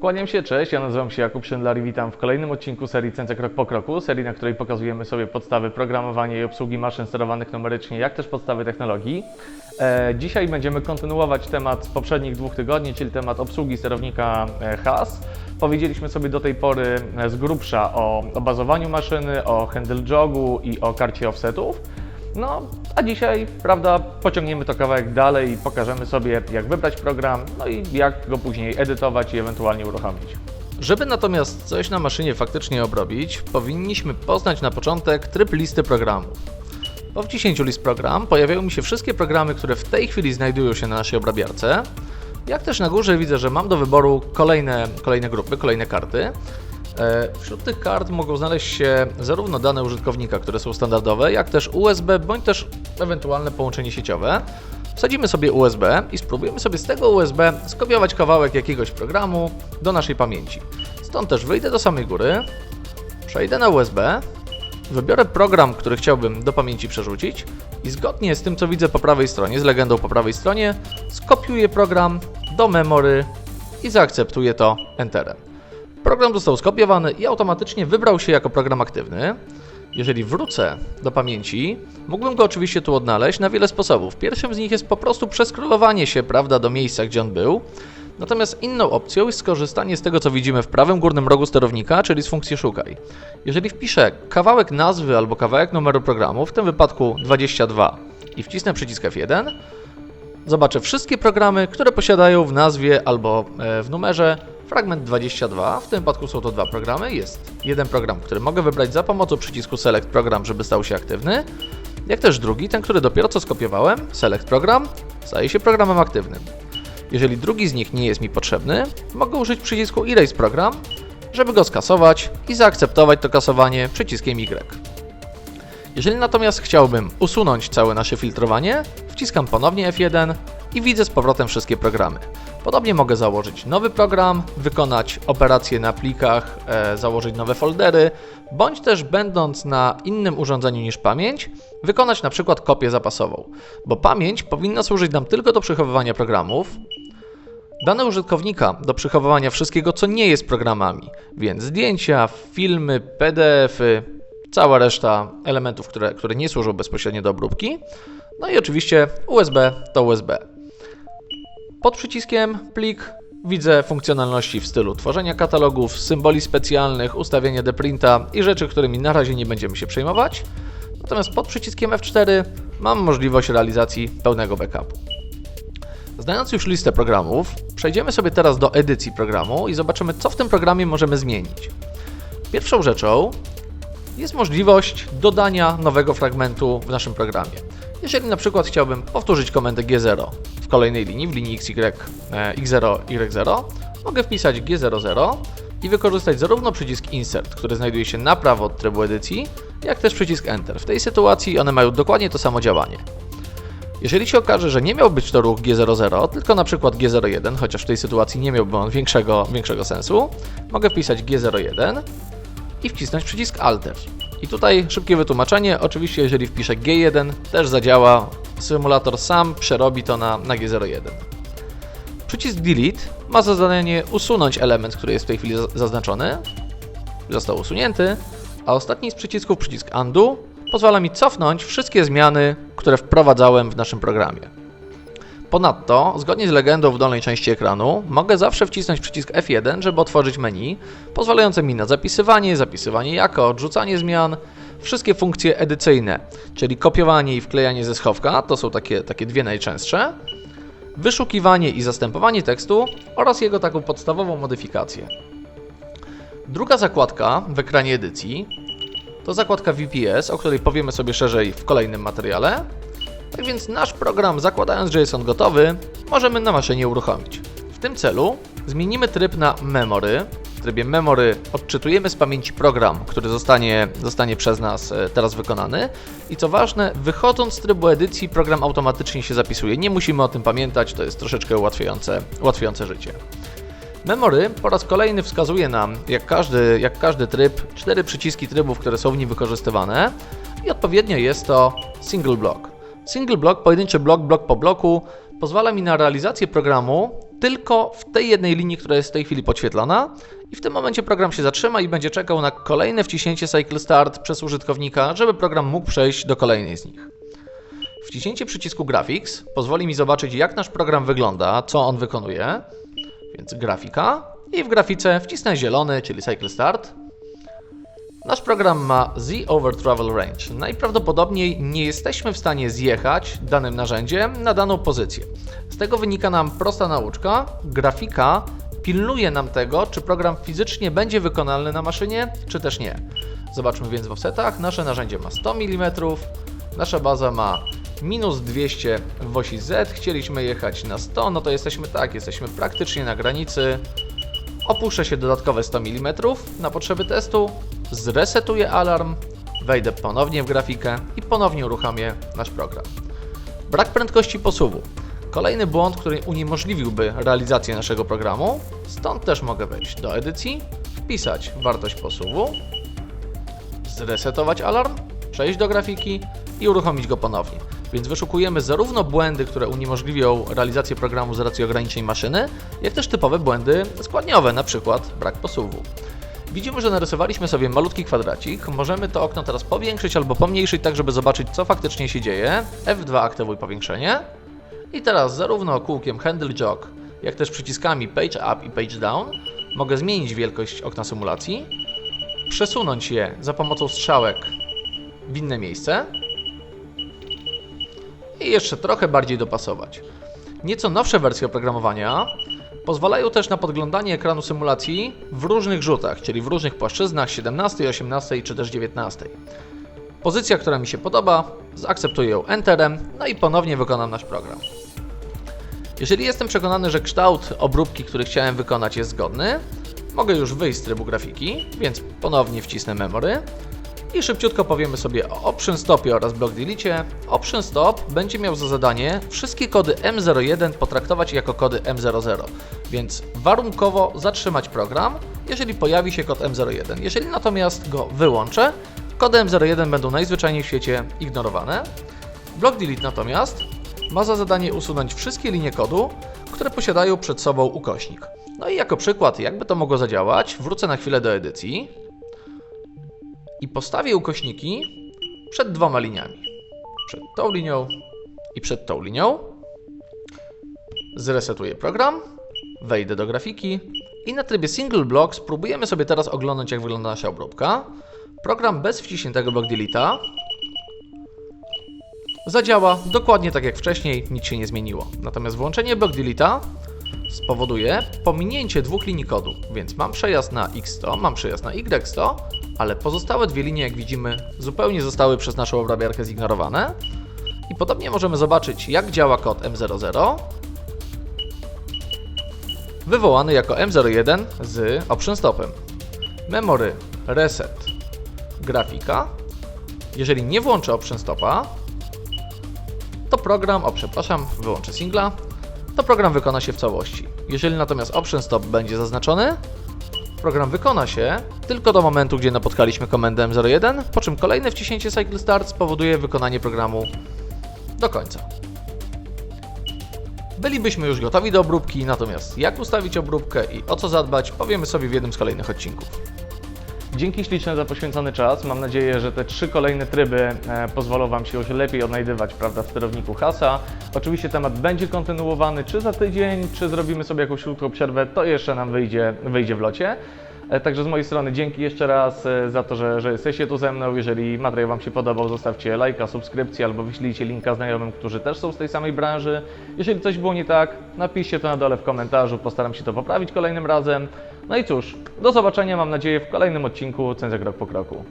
Kłaniam się, cześć, ja nazywam się Jakub Szydlar i witam w kolejnym odcinku serii Cence Krok po Kroku, serii, na której pokazujemy sobie podstawy programowania i obsługi maszyn sterowanych numerycznie, jak też podstawy technologii. E, dzisiaj będziemy kontynuować temat z poprzednich dwóch tygodni, czyli temat obsługi sterownika e, HAS. Powiedzieliśmy sobie do tej pory e, z grubsza o, o bazowaniu maszyny, o handle jogu i o karcie offsetów. No, a dzisiaj, prawda, pociągniemy to kawałek dalej i pokażemy sobie, jak wybrać program, no i jak go później edytować i ewentualnie uruchomić. Żeby natomiast coś na maszynie faktycznie obrobić, powinniśmy poznać na początek tryb listy programów. Po wciśnięciu list program pojawiają mi się wszystkie programy, które w tej chwili znajdują się na naszej obrabiarce. Jak też na górze widzę, że mam do wyboru kolejne, kolejne grupy, kolejne karty. E, Wśród tych kart mogą znaleźć się zarówno dane użytkownika, które są standardowe, jak też USB, bądź też ewentualne połączenie sieciowe. Wsadzimy sobie USB i spróbujemy sobie z tego USB skopiować kawałek jakiegoś programu do naszej pamięci. Stąd też wyjdę do samej góry, przejdę na USB, wybiorę program, który chciałbym do pamięci przerzucić i zgodnie z tym, co widzę po prawej stronie, z legendą po prawej stronie, skopiuję program do memory i zaakceptuję to Enterem. Program został skopiowany i automatycznie wybrał się jako program aktywny. Jeżeli wrócę do pamięci, mógłbym go oczywiście tu odnaleźć na wiele sposobów. Pierwszym z nich jest po prostu przeskrolowanie się, prawda, do miejsca, gdzie on był. Natomiast inną opcją jest skorzystanie z tego, co widzimy w prawym górnym rogu sterownika, czyli z funkcji szukaj. Jeżeli wpiszę kawałek nazwy albo kawałek numeru programu, w tym wypadku 22 i wcisnę przycisk F1, zobaczę wszystkie programy, które posiadają w nazwie albo e, w numerze fragment 22. W tym wypadku są to dwa programy. Jest jeden program, który mogę wybrać za pomocą przycisku Select Program, żeby stał się aktywny. Jak też drugi, ten, który dopiero co skopiowałem, Select Program, staje się programem aktywnym. Jeżeli drugi z nich nie jest mi potrzebny, mogę użyć przycisku Erase Program, żeby go skasować i zaakceptować to kasowanie przyciskiem Y. Jeżeli natomiast chciałbym usunąć całe nasze filtrowanie, wciskam ponownie F1 i widzę z powrotem wszystkie programy. Podobnie mogę założyć nowy program, wykonać operacje na plikach, e, założyć nowe foldery, bądź też będąc na innym urządzeniu niż pamięć, wykonać na przykład kopię zapasową, bo pamięć powinna służyć nam tylko do przechowywania programów, Dane użytkownika do przechowywania wszystkiego, co nie jest programami, więc zdjęcia, filmy, PDF-y, cała reszta elementów, które, które nie służą bezpośrednio do obróbki. No i oczywiście USB to USB. Pod przyciskiem plik widzę funkcjonalności w stylu tworzenia katalogów, symboli specjalnych, ustawienia deprinta i rzeczy, którymi na razie nie będziemy się przejmować. Natomiast pod przyciskiem F4 mam możliwość realizacji pełnego backupu. Znając już listę programów, przejdziemy sobie teraz do edycji programu i zobaczymy, co w tym programie możemy zmienić. Pierwszą rzeczą jest możliwość dodania nowego fragmentu w naszym programie. Jeżeli na przykład chciałbym powtórzyć komendę G0 w kolejnej linii, w linii XY, e, X0, Y0, mogę wpisać G00 i wykorzystać zarówno przycisk Insert, który znajduje się na prawo od trybu edycji, jak też przycisk Enter. W tej sytuacji one mają dokładnie to samo działanie. Jeżeli się okaże, że nie miał być to ruch G00, tylko na przykład G01, chociaż w tej sytuacji nie miałby on większego, większego sensu, mogę wpisać G01 i wcisnąć przycisk Alter. I tutaj szybkie wytłumaczenie, oczywiście jeżeli wpiszę G1 też zadziała, symulator sam przerobi to na, na G01. Przycisk Delete ma za zadanie usunąć element, który jest w tej chwili za- zaznaczony, został usunięty, a ostatni z przycisków, przycisk Undo, pozwala mi cofnąć wszystkie zmiany, które wprowadzałem w naszym programie. Ponadto, zgodnie z legendą w dolnej części ekranu, mogę zawsze wcisnąć przycisk F1, żeby otworzyć menu, pozwalające mi na zapisywanie, zapisywanie jako, odrzucanie zmian, wszystkie funkcje edycyjne, czyli kopiowanie i wklejanie ze schowka, to są takie, takie dwie najczęstsze, wyszukiwanie i zastępowanie tekstu oraz jego taką podstawową modyfikację. Druga zakładka w ekranie edycji to zakładka VPS, o której powiemy sobie szerzej w kolejnym materiale. Tak więc nasz program, zakładając, że jest on gotowy, możemy na maszynie uruchomić. W tym celu zmienimy tryb na memory. W trybie memory odczytujemy z pamięci program, który zostanie, zostanie przez nas e, teraz wykonany. I co ważne, wychodząc z trybu edycji, program automatycznie się zapisuje. Nie musimy o tym pamiętać, to jest troszeczkę ułatwiające, ułatwiające życie. Memory po raz kolejny wskazuje nam, jak każdy, jak każdy tryb, cztery przyciski trybów, które są w nim wykorzystywane i odpowiednio jest to single block. Single block, pojedynczy blok, blok po bloku, pozwala mi na realizację programu tylko w tej jednej linii, która jest w tej chwili podświetlona i w tym momencie program się zatrzyma i będzie czekał na kolejne wciśnięcie Cycle Start przez użytkownika, żeby program mógł przejść do kolejnej z nich. Wciśnięcie przycisku Graphics pozwoli mi zobaczyć, jak nasz program wygląda, co on wykonuje. Więc grafika i w grafice wcisnę zielony, czyli Cycle Start. Nasz program ma Z over Travel Range. Najprawdopodobniej nie jesteśmy w stanie zjechać danym narzędziem na daną pozycję. Z tego wynika nam prosta nauczka. Grafika pilnuje nam tego, czy program fizycznie będzie wykonalny na maszynie, czy też nie. Zobaczmy więc w offsetach. Nasze narzędzie ma 100 mm, nasza baza ma minus 200 w osi Z. Chcieliśmy jechać na 100, no to jesteśmy tak, jesteśmy praktycznie na granicy. Opuszczę się dodatkowe 100 mm na potrzeby testu, zresetuję alarm, wejdę ponownie w grafikę i ponownie uruchamię nasz program. Brak prędkości posuwu. Kolejny błąd, który uniemożliwiłby realizację naszego programu. Stąd też mogę wejść do edycji, wpisać wartość posuwu, zresetować alarm, przejść do grafiki i uruchomić go ponownie. Więc wyszukujemy zarówno błędy, które uniemożliwią realizację programu z racji ograniczeń maszyny, jak też typowe błędy składniowe, np. brak posuwu. Widzimy, że narysowaliśmy sobie malutki kwadracik. Możemy to okno teraz powiększyć albo pomniejszyć, tak żeby zobaczyć, co faktycznie się dzieje. F2 aktywuj powiększenie. I teraz zarówno kółkiem Handle Jog, jak też przyciskami Page Up i Page Down mogę zmienić wielkość okna symulacji, przesunąć je za pomocą strzałek w inne miejsce i jeszcze trochę bardziej dopasować. Nieco nowsze wersje oprogramowania pozwalają też na podglądanie ekranu symulacji w różnych rzutach, czyli w różnych płaszczyznach 17, 18 czy też 19. Pozycja, która mi się podoba, zaakceptuję ją Enterem, no i ponownie wykonam nasz program. Jeżeli jestem przekonany, że kształt obróbki, który chciałem wykonać jest zgodny, mogę już wyjść z trybu grafiki, więc ponownie wcisnę memory i szybciutko powiemy sobie o Option Stopie oraz Block Delete. Option Stop będzie miał za zadanie wszystkie kody M01 potraktować jako kody M00, więc warunkowo zatrzymać program, jeżeli pojawi się kod M01. Jeżeli natomiast go wyłączę, kody M01 będą najzwyczajniej w świecie ignorowane. Block Delete natomiast ma za zadanie usunąć wszystkie linie kodu, które posiadają przed sobą ukośnik. No i jako przykład, jakby to mogło zadziałać, wrócę na chwilę do edycji i postawię ukośniki przed dwoma liniami. Przed tą linią i przed tą linią. Zresetuję program, wejdę do grafiki i na trybie Single Block spróbujemy sobie teraz oglądać jak wygląda nasza obróbka. Program bez wciśniętego block delete'a zadziała dokładnie tak jak wcześniej, nic się nie zmieniło. Natomiast włączenie block delete'a spowoduje pominięcie dwóch linii kodu, więc mam przejazd na X100, mam przejazd na Y100, ale pozostałe dwie linie, jak widzimy, zupełnie zostały przez naszą obrabiarkę zignorowane. I podobnie możemy zobaczyć, jak działa kod M00, wywołany jako M01 z option stopem. Memory, reset, grafika. Jeżeli nie włączę option stopa, to program, o przepraszam, wyłączę singla, to program wykona się w całości. Jeżeli natomiast option stop będzie zaznaczony, program wykona się tylko do momentu, gdzie napotkaliśmy komendę M01, po czym kolejne wciśnięcie Cycle Start spowoduje wykonanie programu do końca. Bylibyśmy już gotowi do obróbki, natomiast jak ustawić obróbkę i o co zadbać, powiemy sobie w jednym z kolejnych odcinków. Dzięki śliczne za poświęcony czas. Mam nadzieję, że te trzy kolejne tryby e, pozwolą Wam się już lepiej odnajdywać prawda, w sterowniku Hasa. Oczywiście temat będzie kontynuowany, czy za tydzień, czy zrobimy sobie jakąś krótką przerwę, to jeszcze nam wyjdzie, wyjdzie w locie. E, Także z mojej strony dzięki jeszcze raz e, za to, że, że jesteście tu ze mną. Jeżeli materiał Wam się podobał, zostawcie lajka, subskrypcję albo wyślijcie linka znajomym, którzy też są z tej samej branży. Jeżeli coś było nie tak, napiszcie to na dole w komentarzu, postaram się to poprawić kolejnym razem. No i cóż, do zobaczenia mam nadzieję w kolejnym odcinku Cenzja Krok po Kroku.